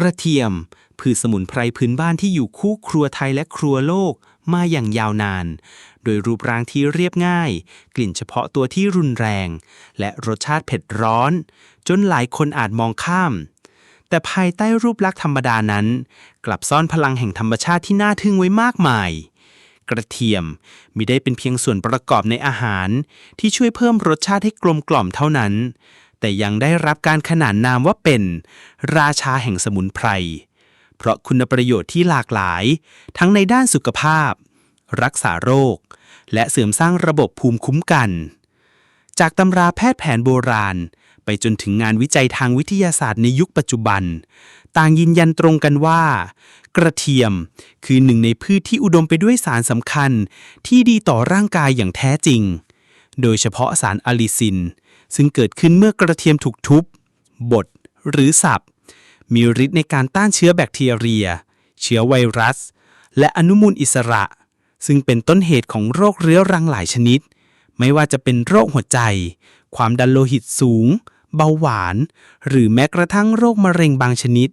กระเทียม พืชสมุนไพรพื้นบ้านที่อยู่คู่ครัวไทยและครัวโลกมาอย่างยาวนาน โดยรูปร่างที่เรียบง่าย กลิ่นเฉพาะตัวที่รุนแรง และรสชาติเผ็ดร้อน จนหลายคนอาจมองข้าม แต่ภายใต้รูปลักษณ์ธรรมดานั้น กลับซ่อนพลังแห่งธรรมชาติที่น่าทึ่งไว้มากมาย กระเทียมมิได้เป็นเพียงส่วนประกอบในอาหาร ที่ช่วยเพิ่มรสชาติให้กลมกล่อมเท่านั้น แต่ยังได้รับการขนานนามว่าเป็น ราชาแห่งสมุนไพร เพราะคุณประโยชน์ที่หลากหลาย ทั้งในด้านสุขภาพ รักษาโรค และเสริมสร้างระบบภูมิคุ้มกัน จากตำราแพทย์แผนโบราณ ไปจนถึงงานวิจัยทางวิทยาศาสตร์ในยุคปัจจุบัน ต่างยืนยันตรงกันว่า กระเทียมคือหนึ่งในพืชที่อุดมไปด้วยสารสำคัญ ที่ดีต่อร่างกายอย่างแท้จริงโดยเฉพาะสารอะลิซิน ซึ่งเกิดขึ้นเมื่อกระเทียมถูกทุบ บด หรือสับ มีฤทธิ์ในการต้านเชื้อแบคทีเรีย เชื้อไวรัส และอนุมูลอิสระ ซึ่งเป็นต้นเหตุของโรคเรื้อรังหลายชนิด ไม่ว่าจะเป็นโรคหัวใจ ความดันโลหิตสูง เบาหวาน หรือแม้กระทั่งโรคมะเร็งบางชนิด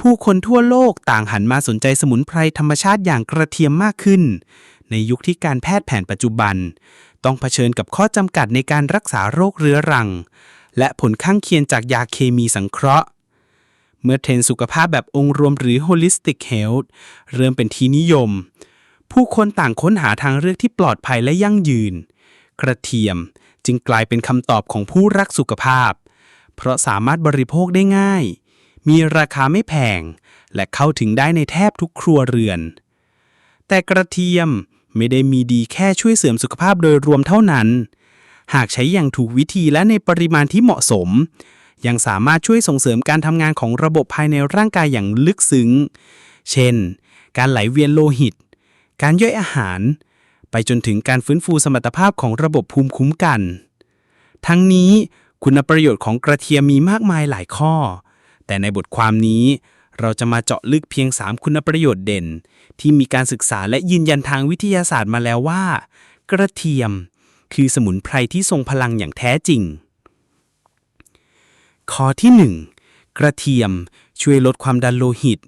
ผู้คนทั่วโลกต่างหันมาสนใจสมุนไพรธรรมชาติอย่างกระเทียมมากขึ้น ในยุคที่การแพทย์แผนปัจจุบัน ต้องเผชิญกับข้อจำกัดในการรักษาโรคเรื้อรัง และผลข้างเคียงจากยาเคมีสังเคราะห์ เมื่อเทรนสุขภาพแบบองค์รวมหรือ holistic health เริ่มเป็นที่นิยม ผู้คนต่างค้นหาทางเลือกที่ปลอดภัยและยั่งยืน กระเทียมจึงกลายเป็นคำตอบของผู้รักสุขภาพ เพราะสามารถบริโภคได้ง่าย มีราคาไม่แพง และเข้าถึงได้ในแทบทุกครัวเรือน แต่กระเทียม ไม่ได้มีดีแค่ช่วยเสริมสุขภาพโดยรวมเท่านั้น หากใช้อย่างถูกวิธีและในปริมาณที่เหมาะสม ยังสามารถช่วยส่งเสริมการทำงานของระบบภายในร่างกายอย่างลึกซึ้ง เช่น การไหลเวียนโลหิต การย่อยอาหาร ไปจนถึงการฟื้นฟูสมรรถภาพของระบบภูมิคุ้มกัน ทั้งนี้คุณประโยชน์ของกระเทียมมีมากมายหลายข้อ แต่ในบทความนี้เราจะมาเจาะลึกเพียง 3 คุณประโยชน์เด่น ที่มีการศึกษาและยืนยันทางวิทยาศาสตร์มาแล้วว่า กระเทียมคือสมุนไพรที่ทรงพลังอย่างแท้จริง ข้อที่ 1 กระเทียมช่วยลดความดันโลหิต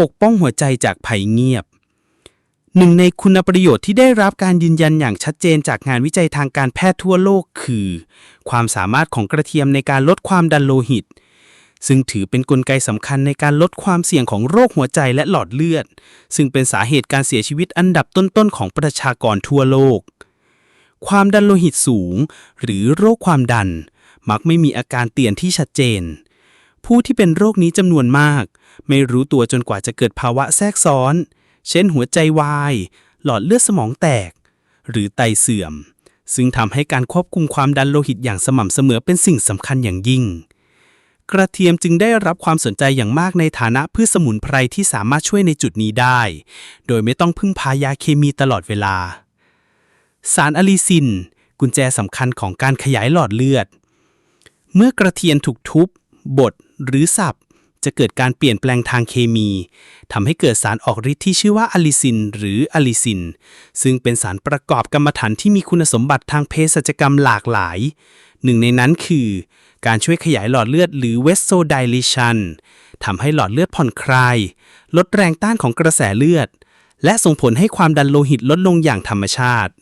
ปกป้องหัวใจจากภัยเงียบ หนึ่งในคุณประโยชน์ที่ได้รับการยืนยันอย่างชัดเจนจากงานวิจัยทางการแพทย์ทั่วโลกคือ ความสามารถของกระเทียมในการลดความดันโลหิต ซึ่งถือเป็นนกลไกสำคัญในการลดความเสี่ยงของโรคหัวใจและหลอดเลือด ซึ่งเป็นสาเหตุการเสียชีวิตอันดับต้นๆของประชากรทั่วโลก ความดันโลหิตสูง หรือโรคความดัน มักไม่มีอาการเตือนที่ชัดเจน ผู้ที่เป็นโรคนี้จำนวนมาก ไม่รู้ตัวจนกว่าจะเกิดภาวะแทรกซ้อน เช่นหัวใจวาย หลอดเลือดสมองแตก หรือไตเสื่อม ซึ่งทำให้การควบคุมความดันโลหิตอย่างสม่ำเสมอเป็นสิ่งสำคัญอย่างยิ่ง กระเทียมจึงได้รับความสนใจอย่างมากในฐานะพืชสมุนไพรที่สามารถช่วยในจุดนี้ได้ โดยไม่ต้องพึ่งพายาเคมีตลอดเวลา สารอะลิซิน กุญแจสำคัญของการขยายหลอดเลือด เมื่อกระเทียมถูกทุบ บด หรือสับ จะเกิดการเปลี่ยนแปลงทางเคมีทำให้เกิดสารออกฤทธิ์ที่ชื่อว่าอะลิซิน หรืออะลิซิน ซึ่งเป็นสารประกอบกรรมฐานที่มีคุณสมบัติทางเภสัชกรรมหลากหลาย หนึ่งในนั้นคือ การช่วยขยายหลอดเลือดหรือ vasodilation ทำให้หลอดเลือดผ่อนคลาย ลดแรงต้านของกระแสเลือด และส่งผลให้ความดันโลหิตลดลงอย่างธรรมชาติ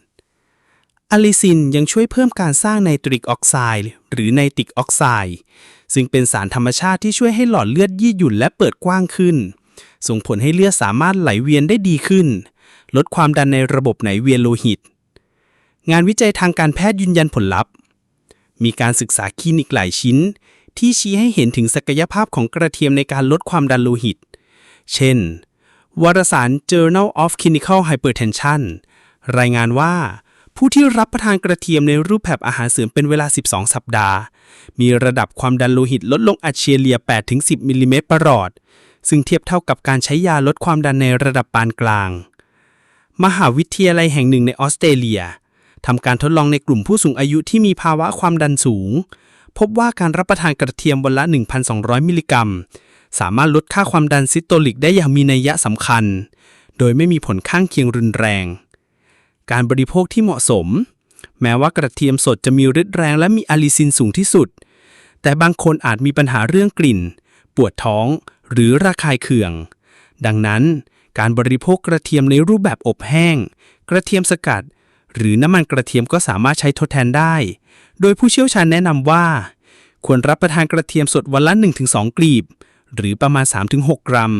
อะลิซินยังช่วยเพิ่มการสร้างไนตริกออกไซด์หรือไนตริกออกไซด์ซึ่งเป็นสารธรรมชาติที่ช่วยให้หลอดเลือดยืดหยุ่นและเปิดกว้างขึ้น ส่งผลให้เลือดสามารถไหลเวียนได้ดีขึ้น ลดความดันในระบบไหลเวียนโลหิต งานวิจัยทางการแพทย์ยืนยันผลลัพธ์ มีการศึกษาคลินิกหลายชิ้น ที่ชี้ให้เห็นถึงศักยภาพของกระเทียมในการลดความดันโลหิต เช่น วารสาร Journal of Clinical Hypertension รายงานว่า ผู้ที่รับประทานกระเทียมในรูปแบบอาหารเสริมเป็นเวลา 12 สัปดาห์ มีระดับความดันโลหิตลดลงอัดเฉลี่ย 8-10 มิลลิเมตรประหลอด ซึ่งเทียบเท่ากับการใช้ยาลดความดันในระดับปานกลาง มหาวิทยาลัยแห่งหนึ่งในออสเตรเลีย ทำการทดลองในกลุ่มผู้สูงอายุที่มีภาวะความดันสูง พบว่าการรับประทานกระเทียมวันละ 1,200 มิลลิกรัม สามารถลดค่าความดันซิสโตลิกได้อย่างมีนัยยะสำคัญ โดยไม่มีผลข้างเคียงรุนแรง การบริโภคที่เหมาะสม แม้ว่ากระเทียมสดจะมีฤทธิ์แรงและมีอะลิซินสูงที่สุด แต่บางคนอาจมีปัญหาเรื่องกลิ่น ปวดท้อง หรือระคายเคือง ดังนั้นการบริโภคกระเทียมในรูปแบบอบแห้ง กระเทียมสกัด หรือน้ำมันกระเทียมก็สามารถใช้ทดแทนได้ โดยผู้เชี่ยวชาญแนะนำว่า ควรรับประทานกระเทียมสดวันละ 1-2 กลีบ หรือประมาณ 3-6 กรัม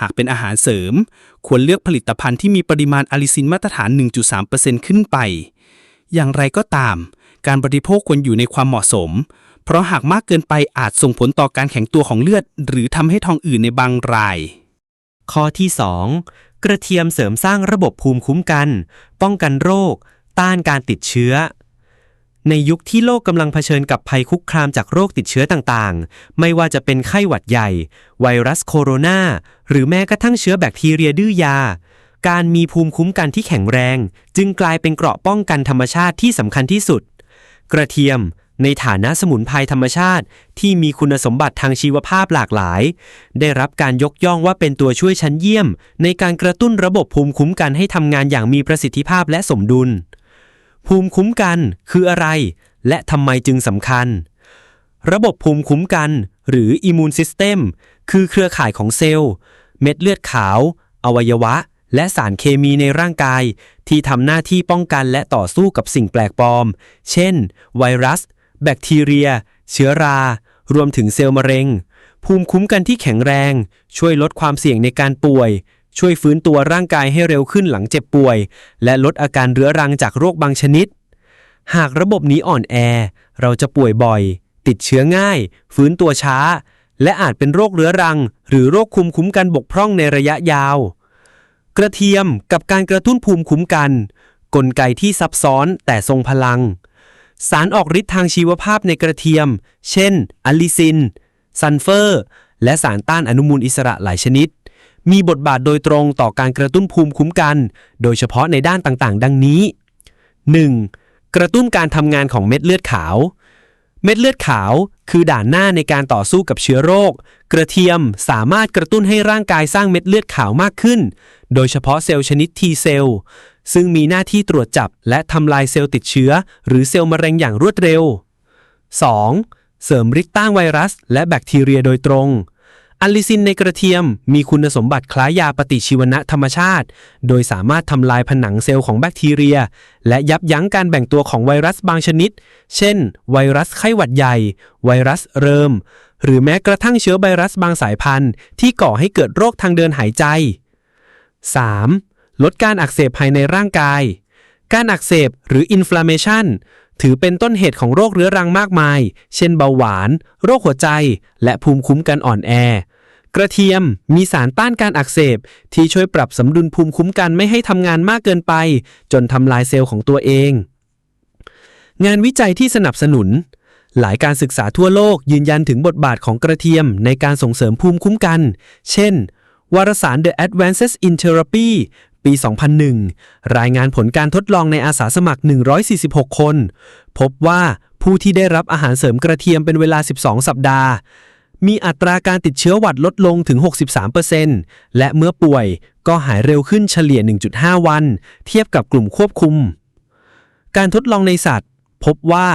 หากเป็นอาหารเสริม ควรเลือกผลิตภัณฑ์ที่มีปริมาณอะลิซินมาตรฐาน 1.3%ขึ้นไป อย่างไรก็ตาม การบริโภคควรอยู่ในความเหมาะสม เพราะหากมากเกินไปอาจส่งผลต่อการแข็งตัวของเลือด หรือทำให้ท้องอืดในบางราย ข้อที่ 2 กระเทียมเสริมสร้างระบบภูมิคุ้มกัน ป้องกันโรค ต้านการติดเชื้อ ในยุคที่โลกกำลังเผชิญกับภัยคุกคามจากโรคติดเชื้อต่างๆ ไม่ว่าจะเป็นไข้หวัดใหญ่ ไวรัสโคโรนา หรือแม้กระทั่งเชื้อแบคทีเรียดื้อยา การมีภูมิคุ้มกันที่แข็งแรง จึงกลายเป็นเกราะป้องกันธรรมชาติที่สำคัญที่สุด กระเทียม ในฐานะสมุนไพรธรรมชาติ ที่มีคุณสมบัติทางชีวภาพหลากหลาย ได้รับการยกย่องว่าเป็นตัวช่วยชั้นเยี่ยม ในการกระตุ้นระบบภูมิคุ้มกันให้ทำงานอย่างมีประสิทธิภาพและสมดุล ภูมิคุ้มกันคืออะไร และทำไมจึงสำคัญ ระบบภูมิคุ้มกัน หรือ Immune System คือเครือข่ายของเซลล์ เม็ดเลือดขาว อวัยวะ และสารเคมีในร่างกาย ที่ทำหน้าที่ป้องกันและต่อสู้กับสิ่งแปลกปลอม เช่น ไวรัส แบคทีเรีย เชื้อรา รวมถึงเซลล์มะเร็ง ภูมิคุ้มกันที่แข็งแรง ช่วยลดความเสี่ยงในการป่วย ช่วยฟื้นตัวร่างกายให้เร็วขึ้นหลังเจ็บป่วย และลดอาการเรื้อรังจากโรคบางชนิด หากระบบนี้อ่อนแอ เราจะป่วยบ่อย ติดเชื้อง่าย ฟื้นตัวช้า และอาจเป็นโรคเรื้อรัง หรือโรคคุมคุ้มกันบกพร่องในระยะยาว กระเทียมกับการกระตุ้นภูมิคุ้มกัน กลไกที่ซับซ้อนแต่ทรงพลัง สารออกฤทธิ์ทางชีวภาพในกระเทียม เช่นอะลิซิน ซัลเฟอร์ และสารต้านอนุมูลอิสระหลายชนิด มีบทบาทโดยตรงต่อการกระตุ้นภูมิคุ้มกัน โดยเฉพาะในด้านต่างๆ ดังนี้ 1. กระตุ้นการทำงานของเม็ดเลือดขาว เม็ดเลือดขาวคือด่านหน้าในการต่อสู้กับเชื้อโรค กระเทียมสามารถกระตุ้นให้ร่างกายสร้างเม็ดเลือดขาวมากขึ้น โดยเฉพาะเซลล์ชนิด T เซลล์ ซึ่งมีหน้าที่ตรวจจับและทำลายเซลล์ติดเชื้อ หรือเซลล์มะเร็งอย่างรวดเร็ว 2. เสริมฤทธิ์ต้านไวรัส และแบคทีเรียโดยตรงอะลิซินในกระเทียมมีคุณสมบัติคล้ายยาปฏิชีวนะธรรมชาติ โดยสามารถทำลายผนังเซลล์ของแบคทีเรีย และยับยั้งการแบ่งตัวของไวรัสบางชนิด เช่น ไวรัสไข้หวัดใหญ่ ไวรัสเริม หรือแม้กระทั่งเชื้อไวรัสบางสายพันธุ์ ที่ก่อให้เกิดโรคทางเดินหายใจ 3. ลดการอักเสบภายในร่างกาย การอักเสบหรือ inflammation ถือเป็นต้นเหตุของโรคเรื้อรังมากมาย เช่นเบาหวาน โรคหัวใจ และภูมิคุ้มกันอ่อนแอ กระเทียมมีสารต้านการอักเสบ ที่ช่วยปรับสมดุลภูมิคุ้มกันไม่ให้ทำงานมากเกินไป จนทำลายเซลล์ของตัวเอง งานวิจัยที่สนับสนุน หลายการศึกษาทั่วโลกยืนยันถึงบทบาทของกระเทียมในการส่งเสริมภูมิคุ้มกัน เช่นวารสาร The Advances in Therapy ปี 2001 รายงานผลการทดลองในอาสาสมัคร 146 คน พบว่าผู้ที่ได้รับอาหารเสริมกระเทียมเป็นเวลา 12 สัปดาห์ มีอัตราการติดเชื้อหวัดลดลงถึง 63%และเมื่อป่วยก็หายเร็วขึ้นเฉลี่ย 1.5 วัน เทียบกับกลุ่มควบคุม การทดลองในสัตว์ พบว่า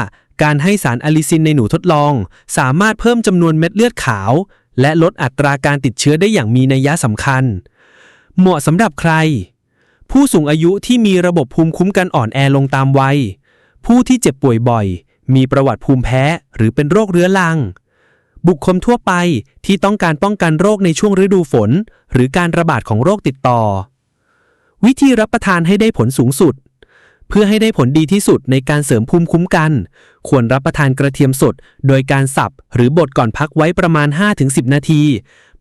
การให้สารอะลิซินในหนูทดลอง สามารถเพิ่มจำนวนเม็ดเลือดขาว และลดอัตราการติดเชื้อได้อย่างมีนัยสำคัญ เหมาะสำหรับใคร ผู้สูงอายุที่มีระบบภูมิคุ้มกันอ่อนแอลงตามวัย ผู้ที่เจ็บป่วยบ่อย มีประวัติภูมิแพ้หรือเป็นโรคเรื้อรัง บุคคลทั่วไปที่ต้องการป้องกันโรคในช่วงฤดูฝน หรือการระบาดของโรคติดต่อ วิธีรับประทานให้ได้ผลสูงสุด เพื่อให้ได้ผลดีที่สุดในการเสริมภูมิคุ้มกัน ควรรับประทานกระเทียมสด โดยการสับหรือบดก่อนพักไว้ประมาณ 5-10 นาที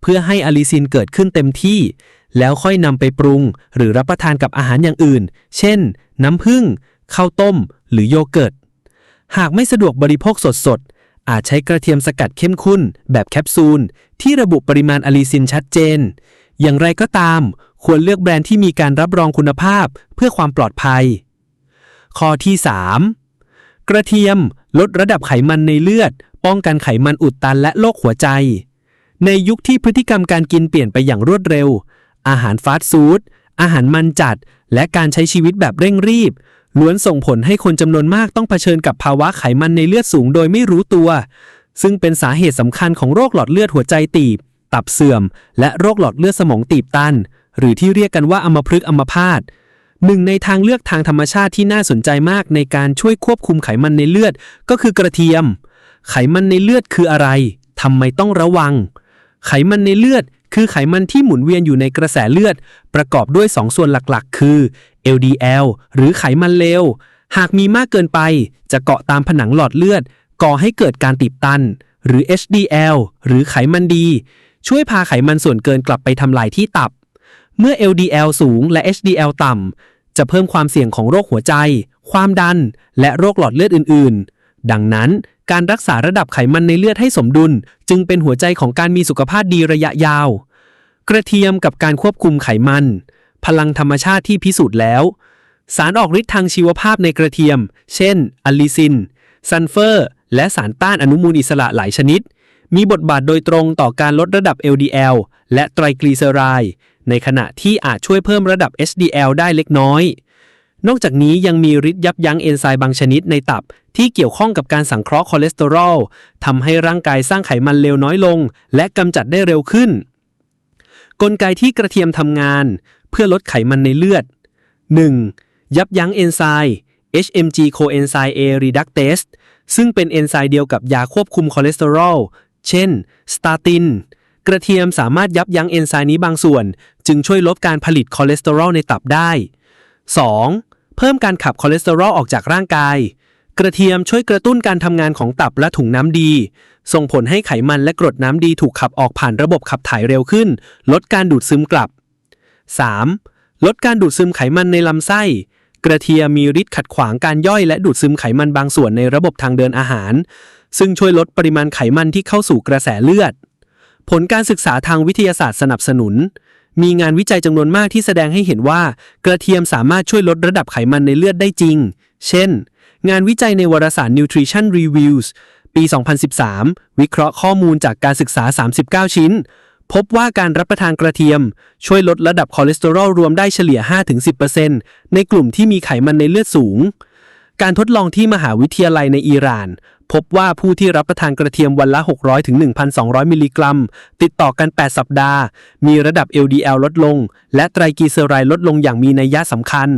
เพื่อให้อะลิซินเกิดขึ้นเต็มที่ แล้วค่อยนำไปปรุง หรือรับประทานกับอาหารอย่างอื่น เช่น น้ำผึ้งข้าวต้ม หรือโยเกิร์ต หากไม่สะดวกบริโภคสดๆ อาจใช้กระเทียมสกัดเข้มข้นแบบแคปซูล ที่ระบุปริมาณอะลิซินชัดเจน อย่างไรก็ตาม ควรเลือกแบรนด์ที่มีการรับรองคุณภาพเพื่อความปลอดภัย ข้อที่ 3 กระเทียมลดระดับไขมันในเลือด ป้องกันไขมันอุดตันและโรคหัวใจ ในยุคที่พฤติกรรมการกินเปลี่ยนไปอย่างรวดเร็ว อาหารฟาสต์ฟู้ดอาหารมันจัด และการใช้ชีวิตแบบเร่งรีบ ล้วนส่งผลให้คนจำนวนมากต้องเผชิญกับภาวะไขมันในเลือดสูงโดยไม่รู้ตัว ซึ่งเป็นสาเหตุสำคัญของโรคหลอดเลือดหัวใจตีบ ตับเสื่อม และโรคหลอดเลือดสมองตีบตัน หรือที่เรียกกันว่าอัมพฤกษ์อัมพาตหนึ่งในทางเลือกทางธรรมชาติที่น่าสนใจมากในการช่วยควบคุมไขมันในเลือดก็คือกระเทียม ไขมันในเลือดคืออะไรทำไมต้องระวัง ไขมันในเลือด คือไขมันที่หมุนเวียนอยู่ในกระแสเลือด ประกอบด้วย 2 ส่วนหลักๆ คือ LDL หรือไขมันเลว หากมีมากเกินไป จะเกาะตามผนังหลอดเลือด ก่อให้เกิดการตีบตัน หรือ HDL หรือไขมันดี ช่วยพาไขมันส่วนเกินกลับไปทำลายที่ตับ เมื่อ LDL สูงและ HDL ต่ำ จะเพิ่มความเสี่ยงของโรคหัวใจ ความดัน และโรคหลอดเลือดอื่น ๆ ดังนั้น การรักษาระดับไขมันในเลือดให้สมดุล จึงเป็นหัวใจของการมีสุขภาพดีระยะยาว กระเทียมกับการควบคุมไขมัน พลังธรรมชาติที่พิสูจน์แล้ว สารออกฤทธิ์ทางชีวภาพในกระเทียม เช่นอัลลิซิน ซัลเฟอร์ และสารต้านอนุมูลอิสระหลายชนิด มีบทบาทโดยตรงต่อการลดระดับ LDL และไตรกลีเซอไรด์ในขณะที่อาจช่วยเพิ่มระดับ HDL ได้เล็กน้อยนอกจากนี้ยังมีฤทธิ์ยับยั้งเอนไซม์บางชนิดในตับ ที่เกี่ยวข้องกับการสังเคราะห์คอเลสเตอรอลทำให้ร่างกายสร้างไขมันเลวน้อยลง และกำจัดได้เร็วขึ้น กลไกที่กระเทียมทำงาน เพื่อลดไขมันในเลือด 1. ยับยั้งเอนไซม์ HMG coenzyme A reductase ซึ่งเป็นเอนไซม์เดียวกับยาควบคุมคอเลสเตอรอล เช่น สตาติน กระเทียมสามารถยับยั้งเอนไซม์นี้บางส่วน จึงช่วยลดการผลิตคอเลสเตอรอลในตับได้ 2. เพิ่มการขับคอเลสเตอรอลออกจากร่างกาย กระเทียมช่วยกระตุ้นการทำงานของตับและถุงน้ำดี ส่งผลให้ไขมันและกรดน้ำดีถูกขับออกผ่านระบบขับถ่ายเร็วขึ้น ลดการดูดซึมกลับ 3. ลดการดูดซึมไขมันในลำไส้ กระเทียมมีฤทธิ์ขัดขวางการย่อยและดูดซึมไขมันบางส่วนในระบบทางเดินอาหาร ซึ่งช่วยลดปริมาณไขมันที่เข้าสู่กระแสเลือด ผลการศึกษาทางวิทยาศาสตร์สนับสนุน มีงานวิจัยจำนวนมากที่แสดงให้เห็นว่า กระเทียมสามารถช่วยลดระดับไขมันในเลือดได้จริง เช่น งานวิจัยในวารสาร Nutrition Reviews ปี 2013 วิเคราะห์ข้อมูลจากการศึกษา 39 ชิ้น พบว่าการรับประทานกระเทียม ช่วยลดระดับคอเลสเตอรอลรวมได้เฉลี่ย 5-10%ในกลุ่มที่มีไขมันในเลือดสูง การทดลองที่มหาวิทยาลัยในอิหร่าน พบว่าผู้ที่รับประทานกระเทียมวันละ 600-1,200 มิลลิกรัม ติดต่อกัน 8 สัปดาห์ มีระดับ LDL ลดลง และไตรกลีเซอไรด์ลดลงอย่างมีนัยยะสำคัญ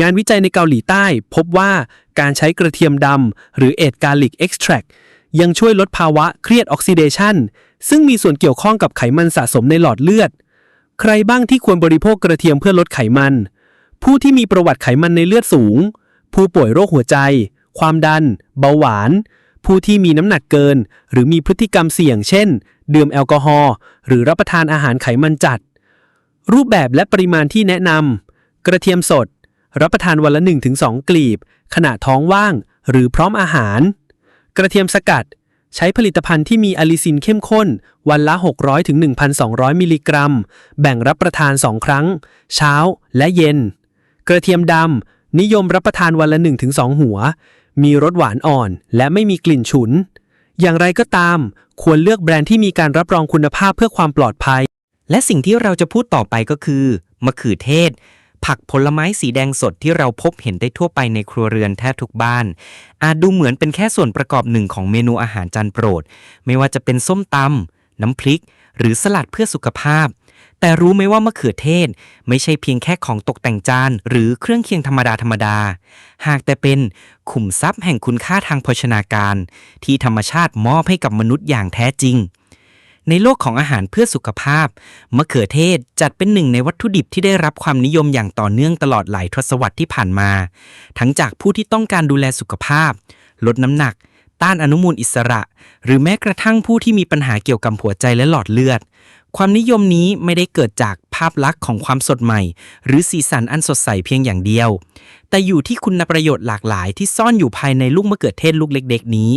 งานวิจัยในเกาหลีใต้พบว่าการใช้กระเทียมดำหรือเอทกาลิกเอ็กซ์แทรยังช่วยลดภาวะเครียดออกซิเดชันซึ่งมีส่วนเกี่ยวข้องกับไขมันสะสมในหลอดเลือด ใครบ้างที่ควรบริโภคกระเทียมเพื่อลดไขมัน ผู้ที่มีประวัติไขมันในเลือดสูง ผู้ป่วยโรคหัวใจ ความดัน เบาหวาน ผู้ที่มีน้ำหนักเกิน หรือมีพฤติกรรมเสี่ยง เช่น ดื่มแอลกอฮอล์หรือรับประทานอาหารไขมันจัด รูปแบบและปริมาณที่แนะนำกระเทียมสด รับประทานวันละ 1-2 กลีบ ขณะท้องว่าง หรือพร้อมอาหาร กระเทียมสกัด ใช้ผลิตภัณฑ์ที่มีอะลิซินเข้มข้น วันละ 600ถึง1,200 มิลลิกรัม แบ่งรับประทาน 2 ครั้ง เช้าและเย็น กระเทียมดำนิยมรับประทานวันละ 1-2 หัว มีรสหวานอ่อน และไม่มีกลิ่นฉุน อย่างไรก็ตาม ควรเลือกแบรนด์ที่มีการรับรองคุณภาพเพื่อความปลอดภัยและสิ่งที่เราจะพูดต่อไปก็คือ มะเขือเทศ ผักผลไม้สีแดงสดที่เราพบเห็นได้ทั่วไปในครัวเรือนแทบทุกบ้าน อาจดูเหมือนเป็นแค่ส่วนประกอบหนึ่งของเมนูอาหารจานโปรด ไม่ว่าจะเป็นส้มตำน้ำพริก หรือสลัดเพื่อสุขภาพ แต่รู้ไหมว่ามะเขือเทศ ไม่ใช่เพียงแค่ของตกแต่งจาน หรือเครื่องเคียงธรรมดาธรรมดา หากแต่เป็นขุมทรัพย์แห่งคุณค่าทางโภชนาการ ที่ธรรมชาติมอบให้กับมนุษย์อย่างแท้จริง ในโลกของอาหารเพื่อสุขภาพ มะเขือเทศจัดเป็นหนึ่งในวัตถุดิบที่ได้รับความนิยมอย่างต่อเนื่องตลอดหลายทศวรรษที่ผ่านมา ทั้งจากผู้ที่ต้องการดูแลสุขภาพ ลดน้ำหนัก ต้านอนุมูลอิสระ หรือแม้กระทั่งผู้ที่มีปัญหาเกี่ยวกับหัวใจและหลอดเลือด ความนิยมนี้ไม่ได้เกิดจากภาพลักษณ์ของความสดใหม่ หรือสีสันอันสดใสเพียงอย่างเดียว แต่อยู่ที่คุณประโยชน์หลากหลายที่ซ่อนอยู่ภายในลูกมะเขือเทศลูกเล็ก ๆ นี้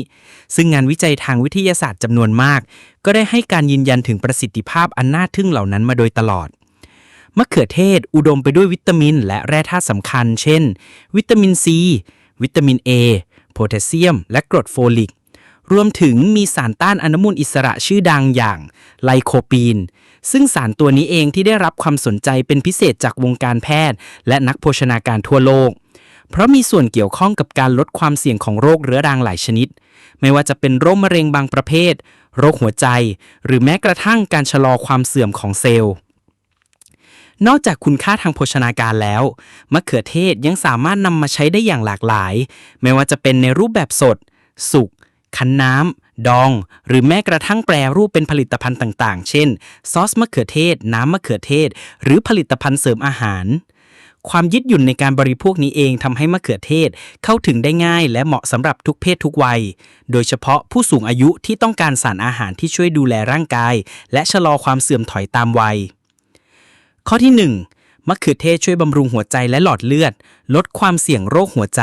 ซึ่งงานวิจัยทางวิทยาศาสตร์จำนวนมาก ก็ได้ให้การยืนยันถึงประสิทธิภาพอันน่าทึ่งเหล่านั้นมาโดยตลอดมะเขือเทศอุดมไปด้วยวิตามิน และแร่ธาตุสำคัญ เช่น วิตามินซี วิตามิน A โพแทสเซียม และกรดโฟลิก รวมถึงมีสารต้านอนุมูลอิสระชื่อดังอย่างไลโคปีน ซึ่งสารตัวนี้เองที่ได้รับความสนใจเป็นพิเศษจากวงการแพทย์ และนักโภชนาการทั่วโลก เพราะมีส่วนเกี่ยวข้องกับการลดความเสี่ยงของโรคเรื้อรังหลายชนิด ไม่ว่าจะเป็นโรคมะเร็งบางประเภท โรคหัวใจ หรือแม้กระทั่งการชะลอความเสื่อมของเซลล์ นอกจากคุณค่าทางโภชนาการแล้ว มะเขือเทศยังสามารถนำมาใช้ได้อย่างหลากหลาย ไม่ว่าจะเป็นในรูปแบบสด สุก คั้นน้ำ ดอง หรือแม้กระทั่งแปรรูปเป็นผลิตภัณฑ์ต่างๆ เช่น ซอสมะเขือเทศ น้ำมะเขือเทศ หรือผลิตภัณฑ์เสริมอาหาร ความยืดหยุ่นในการบริโภคนี้เองทำให้มะเขือเทศเข้าถึงได้ง่ายและเหมาะสำหรับทุกเพศทุกวัย โดยเฉพาะผู้สูงอายุที่ต้องการสารอาหารที่ช่วยดูแลร่างกาย และชะลอความเสื่อมถอยตามวัย ข้อที่ 1มะเขือเทศช่วยบำรุงหัวใจและหลอดเลือด ลดความเสี่ยงโรคหัวใจ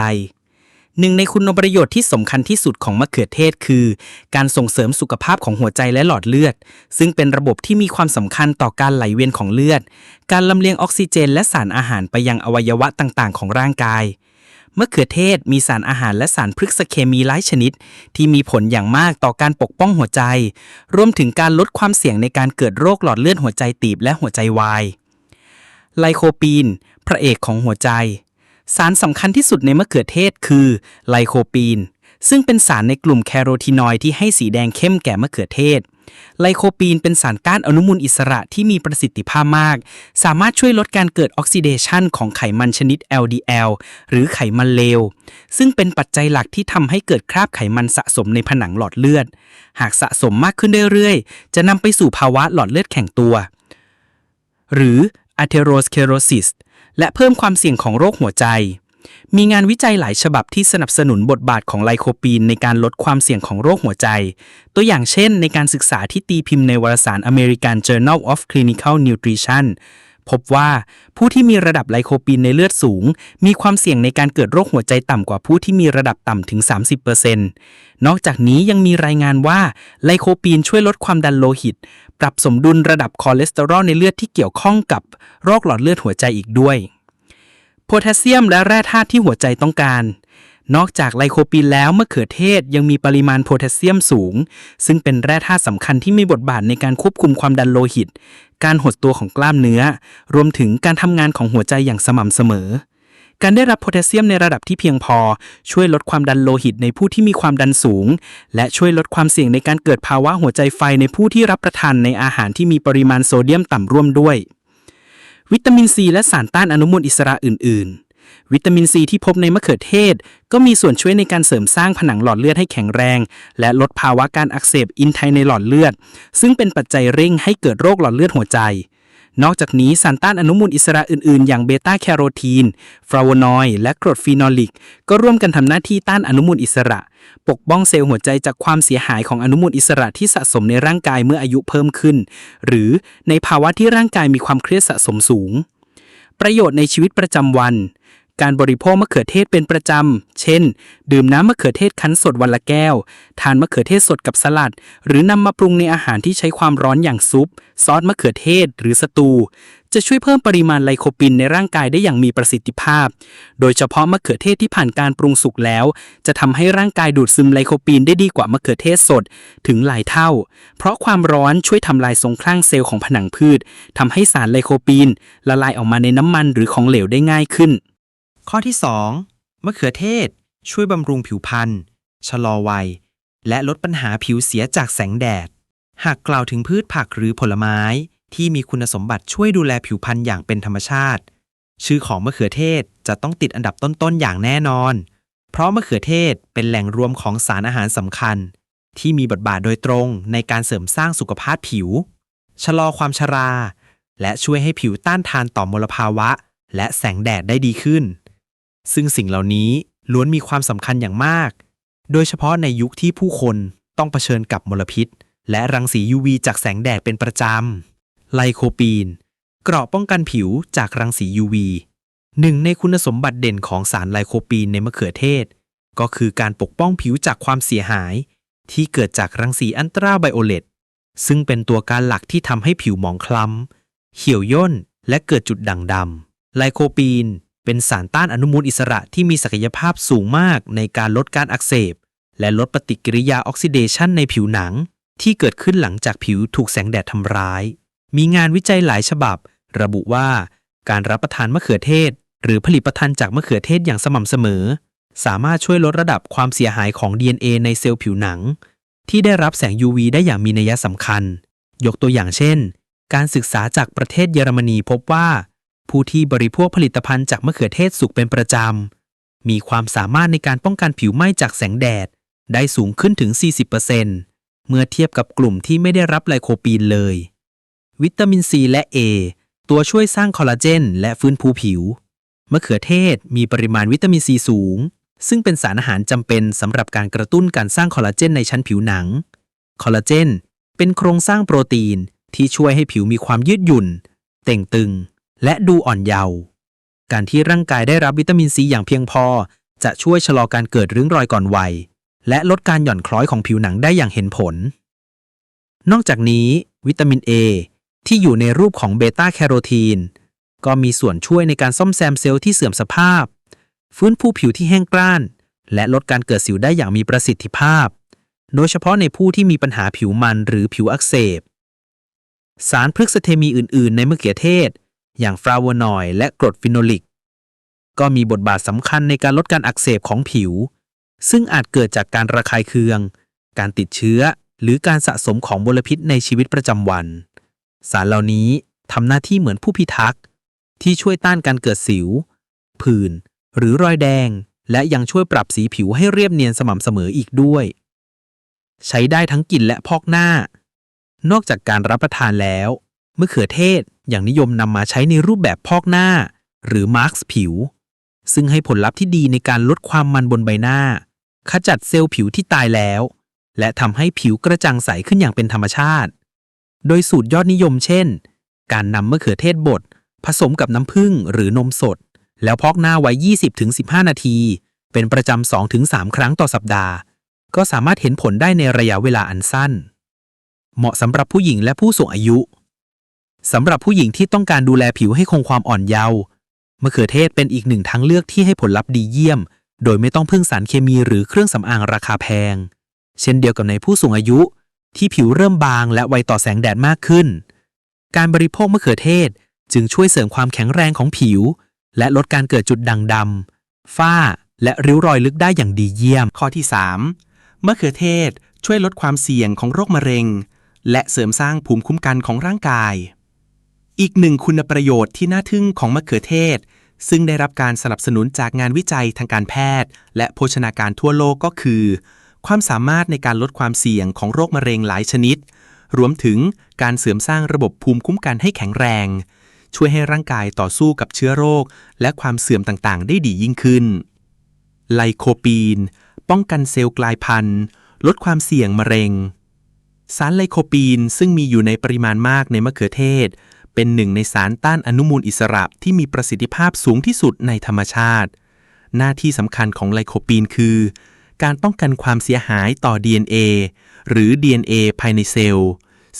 หนึ่งในคุณประโยชน์ที่สำคัญที่สุดของมะเขือเทศคือ การส่งเสริมสุขภาพของหัวใจและหลอดเลือด ซึ่งเป็นระบบที่มีความสำคัญต่อการไหลเวียนของเลือด การลำเลียงออกซิเจนและสารอาหารไปยังอวัยวะต่างๆ ของร่างกายมะเขือเทศมีสารอาหารและสารพฤกษเคมีหลายชนิด ที่มีผลอย่างมากต่อการปกป้องหัวใจ รวมถึงการลดความเสี่ยงในการเกิดโรคหลอดเลือดหัวใจตีบและหัวใจวายไลโคปีน พระเอกของหัวใจ สารสำคัญที่สุดในมะเขือเทศคือไลโคปีน ซึ่งเป็นสารในกลุ่มแคโรทีนอยด์ที่ให้สีแดงเข้มแก่มะเขือเทศ ไลโคปีนเป็นสารต้านอนุมูลอิสระที่มีประสิทธิภาพมาก สามารถช่วยลดการเกิดออกซิเดชันของไขมันชนิด LDL หรือไขมันเลว ซึ่งเป็นปัจจัยหลักที่ทำให้เกิดคราบไขมันสะสมในผนังหลอดเลือด หากสะสมมากขึ้นเรื่อยๆ จะนำไปสู่ภาวะหลอดเลือดแข็งตัว หรือ atherosclerosis และเพิ่มความเสี่ยงของโรคหัวใจ มีงานวิจัยหลายฉบับที่สนับสนุนบทบาทของไลโคปีนในการลดความเสี่ยงของโรคหัวใจ ตัวอย่างเช่น ในการศึกษาที่ตีพิมพ์ในวารสาร American Journal of Clinical Nutrition พบว่าผู้ที่มีระดับไลโคปีนในเลือดสูง มีความเสี่ยงในการเกิดโรคหัวใจต่ำกว่าผู้ที่มีระดับต่ำถึง 30%นอกจากนี้ยังมีรายงานว่าไลโคปีนช่วยลดความดันโลหิต ปรับสมดุลระดับคอเลสเตอรอลในเลือดที่เกี่ยวข้องกับโรคหลอดเลือดหัวใจอีกด้วย โพแทสเซียมและแร่ธาตุที่หัวใจต้องการ นอกจากไลโคปีนแล้วมะเขือเทศยังมีปริมาณโพแทสเซียมสูง ซึ่งเป็นแร่ธาตุสำคัญที่มีบทบาทในการควบคุมความดันโลหิต การหดตัวของกล้ามเนื้อ รวมถึงการทำงานของหัวใจอย่างสม่ำเสมอ การได้รับโพแทสเซียมในระดับที่เพียงพอ ช่วยลดความดันโลหิตในผู้ที่มีความดันสูง และช่วยลดความเสี่ยงในการเกิดภาวะหัวใจไฟในผู้ที่รับประทานในอาหารที่มีปริมาณโซเดียมต่ำร่วมด้วย วิตามินซีและสารต้านอนุมูลอิสระอื่น ๆ วิตามินซีที่พบในมะเขือเทศ ก็มีส่วนช่วยในการเสริมสร้างผนังหลอดเลือดให้แข็งแรง และลดภาวะการอักเสบอินไทในหลอดเลือด ซึ่งเป็นปัจจัยเร่งให้เกิดโรคหลอดเลือดหัวใจ นอกจากนี้สารต้านอนุมูลอิสระอื่นๆ อย่างเบต้าแคโรทีน ฟลาโวนอยด์และกรดฟีนอลิก ก็ร่วมกันทำหน้าที่ต้านอนุมูลอิสระ ปกป้องเซลล์หัวใจจากความเสียหายของอนุมูลอิสระที่สะสมในร่างกายเมื่ออายุเพิ่มขึ้น หรือในภาวะที่ร่างกายมีความเครียดสะสมสูง ประโยชน์ในชีวิตประจำวัน การบริโภคมะเขือเทศเป็นประจำ เช่น ดื่มน้ำมะเขือเทศคั้นสดวันละแก้ว ทานมะเขือเทศสดกับสลัด หรือนำมาปรุงในอาหารที่ใช้ความร้อนอย่างซุป ซอสมะเขือเทศ หรือสตู จะช่วยเพิ่มปริมาณไลโคปินในร่างกายได้อย่างมีประสิทธิภาพ โดยเฉพาะมะเขือเทศที่ผ่านการปรุงสุกแล้ว จะทำให้ร่างกายดูดซึมไลโคปีนได้ดีกว่ามะเขือเทศสดถึงหลายเท่า เพราะความร้อนช่วยทำลายทรงคลั่งเซลล์ของผนังพืชทำให้สารไลโคปีนละลายออกมาในน้ำมันหรือของเหลวได้ง่ายขึ้น ข้อที่ 2 มะเขือเทศ ช่วยบำรุงผิวพรรณชะลอวัย และลดปัญหาผิวเสียจากแสงแดด หากกล่าวถึงพืชผักหรือผลไม้ ที่มีคุณสมบัติช่วยดูแลผิวพรรณอย่างเป็นธรรมชาติ ชื่อของมะเขือเทศจะต้องติดอันดับต้นๆอย่างแน่นอน เพราะมะเขือเทศเป็นแหล่งรวมของสารอาหารสำคัญ ที่มีบทบาทโดยตรงในการเสริมสร้างสุขภาพผิว ชะลอความชรา และช่วยให้ผิวต้านทานต่อมลภาวะ และแสงแดดได้ดีขึ้น ซึ่งสิ่งเหล่านี้ล้วนมีความสำคัญอย่างมาก โดยเฉพาะในยุคที่ผู้คนต้องเผชิญกับมลพิษ และรังสี UV จากแสงแดดเป็นประจำ ไลโคปีน เกราะป้องกันผิวจากรังสี UV หนึ่งในคุณสมบัติเด่นของสารไลโคปีนในมะเขือเทศ ก็คือการปกป้องผิวจากความเสียหาย ที่เกิดจากรังสีอันตราไบโอเลตซึ่งเป็นตัวการหลักที่ทำให้ผิวหมองคล้ำ เหี่ยวย่น และเกิดจุดด่างดำไลโคปีน เป็นสารต้านอนุมูลอิสระที่มีศักยภาพสูงมากในการลดการอักเสบ และลดปฏิกิริยาออกซิเดชันในผิวหนัง ที่เกิดขึ้นหลังจากผิวถูกแสงแดดทำร้าย มีงานวิจัยหลายฉบับ ระบุว่าการรับประทานมะเขือเทศ หรือผลิตภัณฑ์จากมะเขือเทศอย่างสม่ำเสมอ สามารถช่วยลดระดับความเสียหายของ DNA ในเซลล์ผิวหนัง ที่ได้รับแสง UV ได้อย่างมีนัยสำคัญ ยกตัวอย่างเช่น การศึกษาจากประเทศเยอรมนีพบว่า ผู้ที่บริโภคผลิตภัณฑ์จากมะเขือเทศสุกเป็นประจำ มีความสามารถในการป้องกันผิวไหม้จากแสงแดด ได้สูงขึ้นถึง 40%เมื่อเทียบกับกลุ่มที่ไม่ได้รับไลโคปีนเลย วิตามินซีและ A ตัวช่วยสร้างคอลลาเจนและฟื้นฟูผิว มะเขือเทศมีปริมาณวิตามินซีสูง ซึ่งเป็นสารอาหารจำเป็นสำหรับการกระตุ้นการสร้างคอลลาเจนในชั้นผิวหนัง คอลลาเจนเป็นโครงสร้างโปรตีนที่ช่วยให้ผิวมีความยืดหยุ่น เต่งตึง และดูอ่อนเยาว์การที่ร่างกายได้รับวิตามินซีอย่างเพียงพอ จะช่วยชะลอการเกิดริ้วรอยก่อนวัย และลดการหย่อนคล้อยของผิวหนังได้อย่างเห็นผล นอกจากนี้ วิตามิน A ที่อยู่ในรูปของเบต้าแคโรทีนก็มีส่วนช่วยในการซ่อมแซมเซลล์ที่เสื่อมสภาพ ฟื้นฟูผิวที่แห้งกร้าน และลดการเกิดสิวได้อย่างมีประสิทธิภาพ โดยเฉพาะในผู้ที่มีปัญหาผิวมันหรือผิวอักเสบ สารพฤกษเคมีอื่น ๆ ในมะเขือเทศ อย่างฟลาโวนอยด์และกรดฟิโนลิก ก็มีบทบาทสำคัญในการลดการอักเสบของผิว ซึ่งอาจเกิดจากการระคายเคือง การติดเชื้อ หรือการสะสมของมลพิษในชีวิตประจำวัน สารเหล่านี้ทำหน้าที่เหมือนผู้พิทักษ์ ที่ช่วยต้านการเกิดสิว ผื่น หรือรอยแดง และยังช่วยปรับสีผิวให้เรียบเนียนสม่ำเสมออีกด้วย ใช้ได้ทั้งกลิ่นและพอกหน้า นอกจากการรับประทานแล้ว มะเขือเทศอยังนิยมนำมาใช้ในรูปแบบพอกหน้า หรือมาร์กผิว ซึ่งให้ผลลัพธ์ที่ดีในการลดความมันบนใบหน้า ขจัดเซลล์ผิวที่ตายแล้ว และทำให้ผิวกระจ่างใสขึ้นอย่างเป็นธรรมชาติ โดยสูตรยอดนิยมเช่น การนำมะเขือเทศบดผสมกับน้ำผึ้งหรือนมสด แล้วพอกหน้าไว้ 20-15 นาที เป็นประจำ 2-3 ครั้งต่อสัปดาห์ ก็สามารถเห็นผลได้ในระยะเวลาอันสั้น เหมาะสำหรับผู้หญิงและผู้สูงอายุ สำหรับผู้หญิงที่ต้องการดูแลผิวให้คงความอ่อนเยาว์มะเขือเทศเป็นอีกหนึ่งทางเลือกที่ให้ผลลัพธ์ดีเยี่ยม โดยไม่ต้องพึ่งสารเคมีหรือเครื่องสำอางราคาแพง เช่นเดียวกับในผู้สูงอายุ ที่ผิวเริ่มบางและไวต่อแสงแดดมากขึ้น การบริโภคมะเขือเทศจึงช่วยเสริมความแข็งแรงของผิว และลดการเกิดจุดด่างดำฝ้า และริ้วรอยลึกได้อย่างดีเยี่ยม ข้อที่ 3มะเขือเทศช่วยลดความเสี่ยงของโรคมะเร็ง และเสริมสร้างภูมิคุ้มกันของร่างกาย อีกหนึ่งคุณประโยชน์ที่น่าทึ่งของมะเขือเทศ ซึ่งได้รับการสนับสนุนจากงานวิจัยทางการแพทย์ และโภชนาการทั่วโลกก็คือ ความสามารถในการลดความเสี่ยงของโรคมะเร็งหลายชนิด รวมถึงการเสริมสร้างระบบภูมิคุ้มกันให้แข็งแรง ช่วยให้ร่างกายต่อสู้กับเชื้อโรค และความเสื่อมต่างๆ ได้ดียิ่งขึ้น ไลโคปีน ป้องกันเซลล์กลายพันธุ์ ลดความเสี่ยงมะเร็ง สารไลโคปีนซึ่งมีอยู่ในปริมาณมากในมะเขือเทศ เป็นหนึ่งในสารต้านอนุมูลอิสระที่มีประสิทธิภาพสูงที่สุดในธรรมชาติ หน้าที่สำคัญของไลโคปีนคือ การป้องกันความเสียหายต่อ DNA หรือ DNA ภายในเซลล์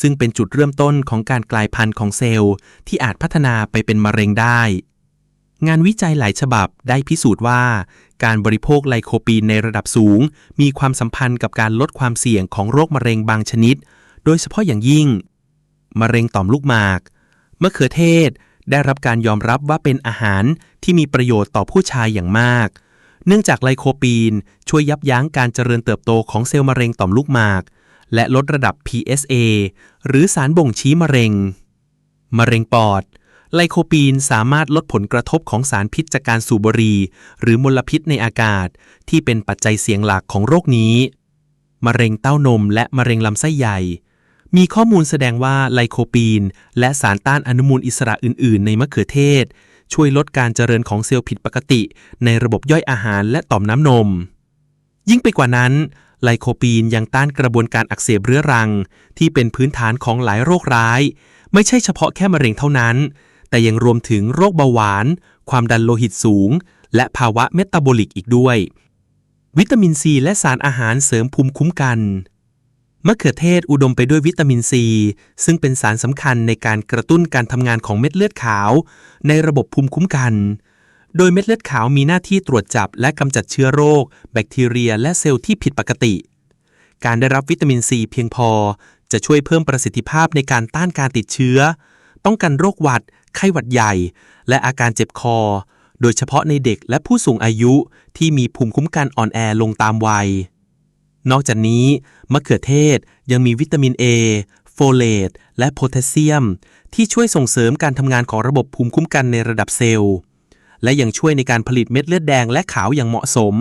ซึ่งเป็นจุดเริ่มต้นของการกลายพันธุ์ของเซลล์ ที่อาจพัฒนาไปเป็นมะเร็งได้ งานวิจัยหลายฉบับได้พิสูจน์ว่า การบริโภคไลโคปีนในระดับสูง มีความสัมพันธ์กับการลดความเสี่ยงของโรคมะเร็งบางชนิด โดยเฉพาะอย่างยิ่ง มะเร็งต่อมลูกหมาก มะเขือเทศได้รับการยอมรับว่าเป็นอาหารที่มีประโยชน์ต่อผู้ชายอย่างมาก เนื่องจากไลโคปีน ช่วยยับยั้งการเจริญเติบโตของเซลล์มะเร็งต่อมลูกหมาก และลดระดับ PSA หรือสารบ่งชี้มะเร็ง มะเร็งปอด ไลโคปีนสามารถลดผลกระทบของสารพิษจากการสูบบุหรี่หรือมลพิษในอากาศ ที่เป็นปัจจัยเสี่ยงหลักของโรคนี้ มะเร็งเต้านมและมะเร็งลำไส้ใหญ่ มีข้อมูลแสดงว่าไลโคปีน และสารต้านอนุมูลอิสระอื่น ๆ ในมะเขือเทศ ช่วยลดการเจริญของเซลล์ผิดปกติ ในระบบย่อยอาหารและต่อมน้ำนม ยิ่งไปกว่านั้น ไลโคปีนยังต้านกระบวนการอักเสบเรื้อรัง ที่เป็นพื้นฐานของหลายโรคร้าย ไม่ใช่เฉพาะแค่มะเร็งเท่านั้น แต่ยังรวมถึงโรคเบาหวาน ความดันโลหิตสูง และภาวะเมตาบอลิกอีกด้วย วิตามินซีและสารอาหารเสริมภูมิคุ้มกัน มะเขือเทศอุดมไปด้วยวิตามินซี ซึ่งเป็นสารสำคัญในการกระตุ้นการทำงานของเม็ดเลือดขาว ในระบบภูมิคุ้มกัน โดยเม็ดเลือดขาวมีหน้าที่ตรวจจับและกำจัดเชื้อโรค แบคทีเรีย และเซลล์ที่ผิดปกติ การได้รับวิตามินซีเพียงพอ จะช่วยเพิ่มประสิทธิภาพในการต้านการติดเชื้อป้องกันโรคหวัด ไข้หวัดใหญ่ และอาการเจ็บคอ โดยเฉพาะในเด็กและผู้สูงอายุที่มีภูมิคุ้มกันอ่อนแอลงตามวัย นอกจากนี้ มะเขือเทศยังมีวิตามิน A โฟเลตและโพแทสเซียม ที่ช่วยส่งเสริมการทำงานของระบบภูมิคุ้มกันในระดับเซลล์ และยังช่วยในการผลิตเม็ดเลือดแดงและขาวอย่างเหมาะสม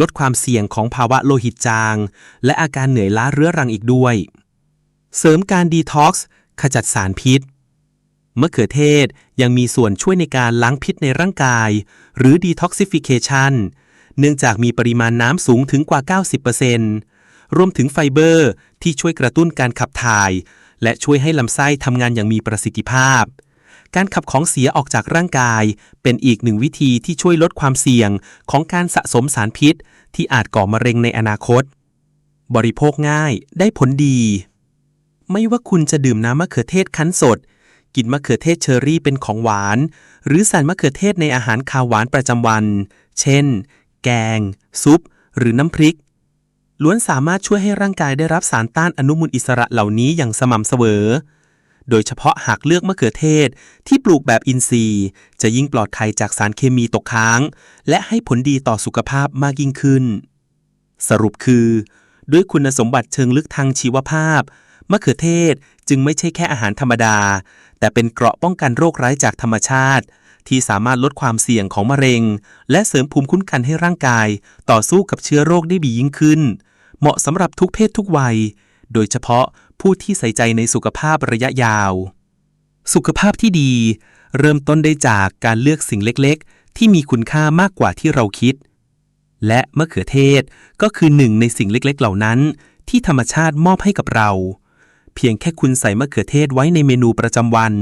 ลดความเสี่ยงของภาวะโลหิตจาง และอาการเหนื่อยล้าเรื้อรังอีกด้วย เสริมการดีท็อกซ์ขจัดสารพิษมะเขือเทศยังมีส่วนช่วยในการล้างพิษในร่างกาย หรือ detoxification เนื่องจากมีปริมาณน้ำสูงถึงกว่า 90%รวมถึงไฟเบอร์ที่ช่วยกระตุ้นการขับถ่าย และช่วยให้ลำไส้ทำงานอย่างมีประสิทธิภาพ การขับของเสียออกจากร่างกาย เป็นอีกหนึ่งวิธีที่ช่วยลดความเสี่ยงของการสะสมสารพิษ ที่อาจก่อมะเร็งในอนาคต บริโภคง่ายได้ผลดี ไม่ว่าคุณจะดื่มน้ำมะเขือเทศคั้นสดกินมะเขือเทศเชอรี่เป็นของหวาน หรือใส่มะเขือเทศในอาหารคาวหวานประจำวัน เช่น แกง ซุป หรือน้ำพริก ล้วนสามารถช่วยให้ร่างกายได้รับสารต้านอนุมูลอิสระเหล่านี้อย่างสม่ำเสมอ โดยเฉพาะหากเลือกมะเขือเทศที่ปลูกแบบอินทรีย์ จะยิ่งปลอดภัยจากสารเคมีตกค้าง และให้ผลดีต่อสุขภาพมากยิ่งขึ้น สรุปคือ ด้วยคุณสมบัติเชิงลึกทางชีวภาพมะเขือเทศจึงไม่ใช่แค่อาหารธรรมดา แต่เป็นเกราะป้องกันโรคร้ายจากธรรมชาติ ที่สามารถลดความเสี่ยงของมะเร็ง และเสริมภูมิคุ้มกันให้ร่างกาย ต่อสู้กับเชื้อโรคได้ดียิ่งขึ้น เหมาะสำหรับทุกเพศทุกวัย โดยเฉพาะผู้ที่ใส่ใจในสุขภาพระยะยาว สุขภาพที่ดี เริ่มต้นได้จากการเลือกสิ่งเล็กๆ ที่มีคุณค่ามากกว่าที่เราคิด และมะเขือเทศก็คือหนึ่งในสิ่งเล็ก ๆ เหล่านั้น ที่ธรรมชาติมอบให้กับเรา เพียงแค่คุณใส่มะเขือเทศไว้ในเมนูประจำวัน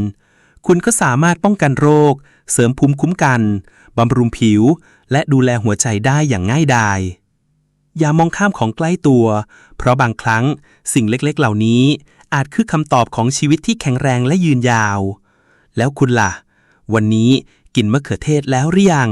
คุณก็สามารถป้องกันโรค เสริมภูมิคุ้มกัน บำรุงผิว และดูแลหัวใจได้อย่างง่ายดาย อย่ามองข้ามของใกล้ตัว เพราะบางครั้งสิ่งเล็กๆ เหล่านี้ อาจคือคำตอบของชีวิตที่แข็งแรงและยืนยาว แล้วคุณล่ะ วันนี้กินมะเขือเทศแล้วหรือยัง